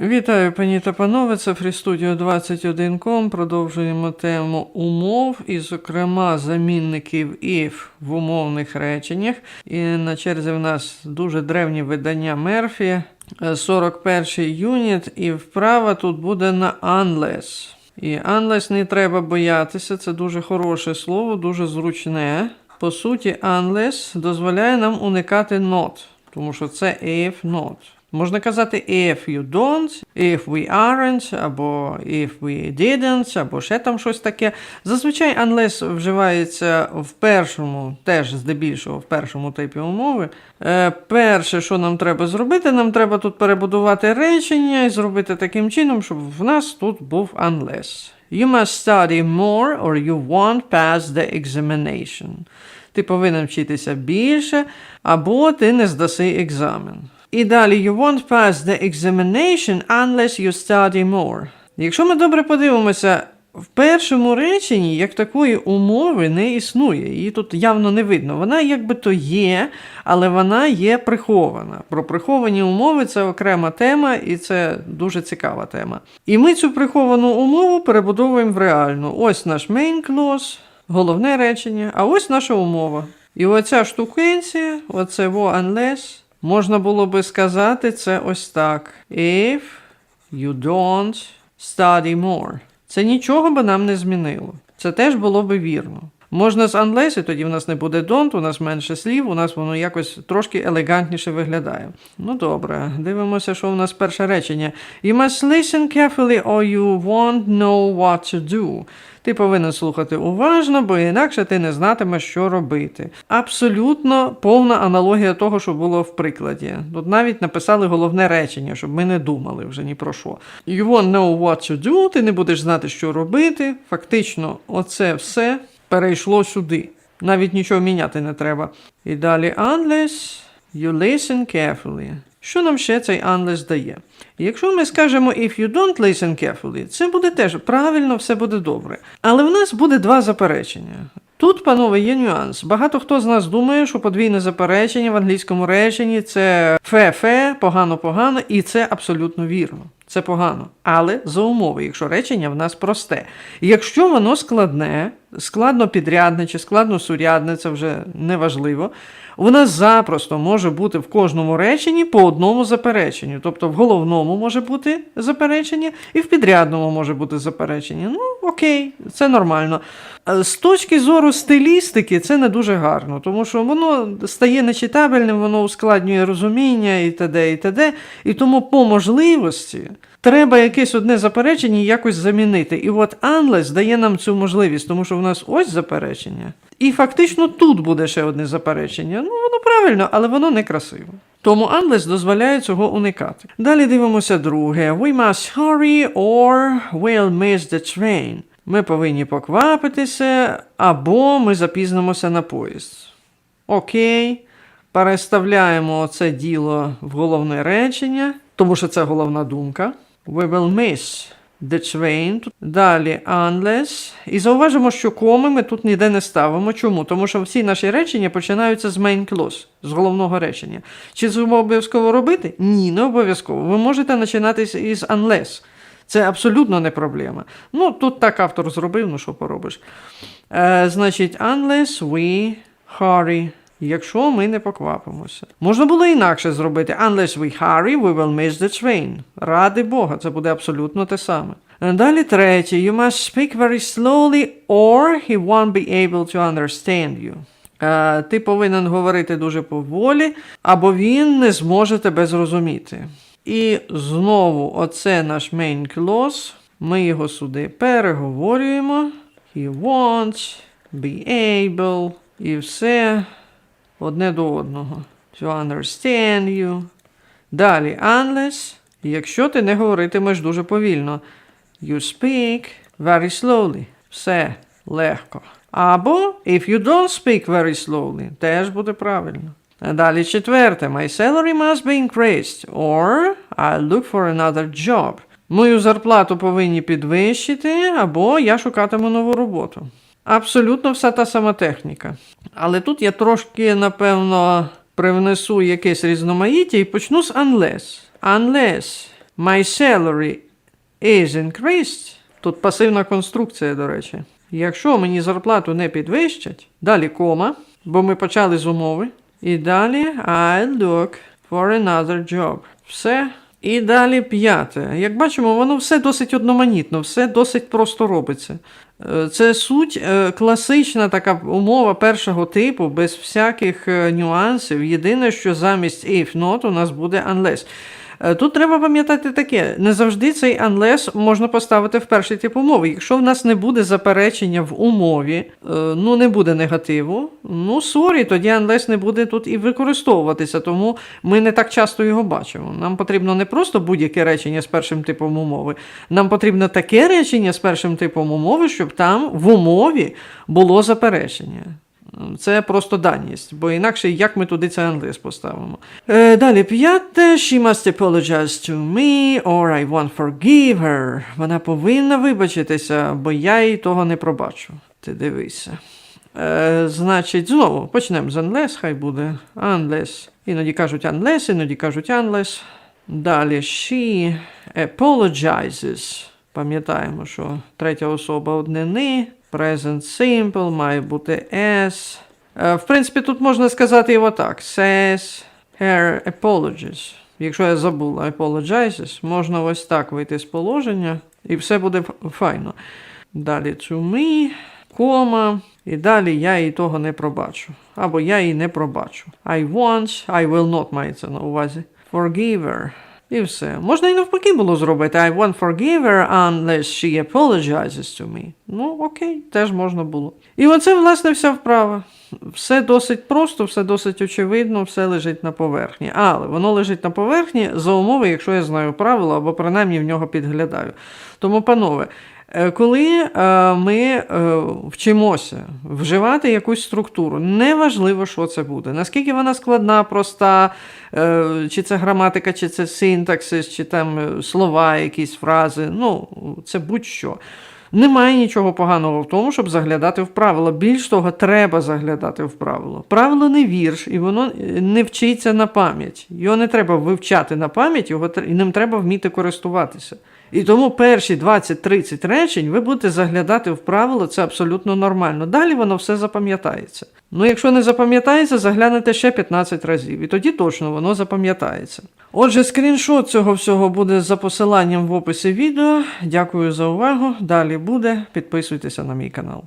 Вітаю, пані та панове. Це FreeStudio 21.com. Продовжуємо тему умов і, зокрема, замінників if в умовних реченнях. І на черзі в нас дуже древні видання Мерфі, е, 41 юніт, і вправа тут буде на unless. І unless не треба боятися, це дуже хороше слово, дуже зручне. По суті, unless дозволяє нам уникати not, тому що це if not. Можна казати if you don't, if we aren't, або if we didn't, або ще там щось таке. Зазвичай unless вживається в першому, теж здебільшого в першому типі умови. Е, перше, що нам треба зробити, нам треба тут перебудувати речення і зробити таким чином, щоб в нас тут був unless. You must study more or you won't pass the examination. Ти повинен вчитися більше, або ти не здаси екзамен. І далі you won't pass the examination unless you study more. Якщо ми добре подивимося, в першому реченні як такої умови не існує. Її тут явно не видно. Вона якби то є, але вона є прихована. Про приховані умови це окрема тема, і це дуже цікава тема. І ми цю приховану умову перебудовуємо в реальну. Ось наш main clause, головне речення, а ось наша умова. І оця штукенція, оце во unless, можна було би сказати це ось так. If you don't study more. Це нічого би нам не змінило. Це теж було би вірно. Можна з і тоді в нас не буде don't, у нас менше слів, у нас воно якось трошки елегантніше виглядає. Ну добре, дивимося, що у нас перше речення. You must listen carefully or you won't know what to do. Ти повинен слухати уважно, бо інакше ти не знатимеш, що робити. Абсолютно повна аналогія того, що було в прикладі. Тут навіть написали головне речення, щоб ми не думали вже ні про що. You won't know what to do, ти не будеш знати, що робити. Фактично, оце все перейшло сюди. Навіть нічого міняти не треба. І далі unless you listen carefully. Що нам ще цей unless дає? Якщо ми скажемо if you don't listen carefully, це буде теж правильно, все буде добре. Але в нас буде два заперечення. Тут, панове, є нюанс. Багато хто з нас думає, що подвійне заперечення в англійському реченні це фе-фе, погано-погано, і це абсолютно вірно. Це погано. Але за умови, якщо речення в нас просте. Якщо воно складне, складно підрядне чи складно сурядне, це вже неважливо. Нас запросто може бути в кожному реченні по одному запереченню. Тобто в головному може бути заперечення, і в підрядному може бути заперечення. Ну, окей, це нормально. Е, З точки зору стилістики, це не дуже гарно, тому що воно стає нечитабельним, воно ускладнює розуміння і т.д. і т.д. І тому по можливості треба якесь одне заперечення якось замінити. І от unless дає нам цю можливість, тому що в нас ось заперечення. І фактично тут буде ще одне заперечення. Ну, воно правильно, але воно некрасиво. Тому unless дозволяє цього уникати. Далі дивимося друге. We must hurry or we'll miss the train. Ми повинні поквапитися, або ми запізнимося на поїзд. Окей. Переставляємо це діло в головне речення, тому що це головна думка. We will miss the train. Далі unless. І зауважимо, що коми ми тут ніде не ставимо. Чому? Тому що всі наші речення починаються з main clause, з головного речення. Чи це обов'язково робити? Ні, не обов'язково. Ви можете починати із unless. Це абсолютно не проблема. Ну, тут так автор зробив, ну що поробиш. Е, значить, unless we hurry. Якщо ми не поквапимося. Можна було інакше зробити. Unless we hurry, we will miss the train. Ради Бога, це буде абсолютно те саме. Е, Далі третє. You must speak very slowly or he won't be able to understand you. Е, ти повинен говорити дуже поволі, або він не зможе тебе зрозуміти. І знову оце наш main clause. Ми його сюди переговорюємо. He won't be able. І все одне до одного. To understand you. Далі, unless, якщо ти не говоритимеш дуже повільно. You speak very slowly. Все легко. Або if you don't speak very slowly, теж буде правильно. А Далі четверте. My salary must be increased, or I'll look for another job. Мою зарплату повинні підвищити, або я шукатиму нову роботу. Абсолютно вся та сама техніка. Але тут я трошки, напевно, привнесу якесь різноманіття і почну з unless. Unless My salary is increased. Тут пасивна конструкція, до речі. Якщо мені зарплату не підвищать, далі кома, бо ми почали з умови. І далі I'll look for another job. Все. І далі п'яте. Як бачимо, воно все досить одноманітно, все досить просто робиться. Е, Це суть е, класична така умова першого типу, без всяких е, нюансів. Єдине, що замість if not у нас буде unless. Е, Тут треба пам'ятати таке: не завжди цей unless можна поставити в перший тип умови. Якщо в нас не буде заперечення в умові, е, ну не буде негативу, ну сорі, тоді unless не буде тут і використовуватися, тому ми не так часто його бачимо. Нам потрібно не просто будь-яке речення з першим типом умови, нам потрібно таке речення з першим типом умови, щоб там в умові було заперечення. Це просто даність, бо інакше як ми туди це англійсь поставимо. Е, далі п'яте. She must apologize to me, or I won't forgive her. Вона повинна вибачитися, бо я їй того не пробачу. Ти дивися. Е, значить, знову почнемо з unless, хай буде unless. Іноді кажуть unless, іноді кажуть unless. Далі she apologizes. Пам'ятаємо, що третя особа однини. Present simple має бути S. Е, В принципі, тут можна сказати і отак. Says her apologies. Якщо я забула apologizes, можна ось так вийти з положення, і все буде файно. Далі to me, кома, і далі я їй того не пробачу. Або я їй не пробачу. I want, I will not мається на увазі. Forgive her. І все. Можна і навпаки було зробити. I won't forgive her unless she apologizes to me. Ну, окей, теж можна було. І оце, власне, вся вправа. Все досить просто, все досить очевидно, все лежить на поверхні. Але воно лежить на поверхні за умови, якщо я знаю правила, або принаймні в нього підглядаю. Тому, панове, Коли е, ми е, вчимося вживати якусь структуру, неважливо, що це буде, наскільки вона складна, проста, е, чи це граматика, чи це синтаксис, чи там е, слова, якісь фрази, ну, це будь-що. Немає нічого поганого в тому, щоб заглядати в правила. Більш того, треба заглядати в правило. Правило не вірш, і воно е, не вчиться на пам'ять. Його не треба вивчати на пам'ять, його і ним треба вміти користуватися. І тому перші 20-30 речень ви будете заглядати в правило, це абсолютно нормально. Далі воно все запам'ятається. Ну, якщо не запам'ятається, заглянете ще 15 разів, і тоді точно воно запам'ятається. Отже, скріншот цього всього буде за посиланням в описі відео. Дякую за увагу. Далі буде. Підписуйтеся на мій канал.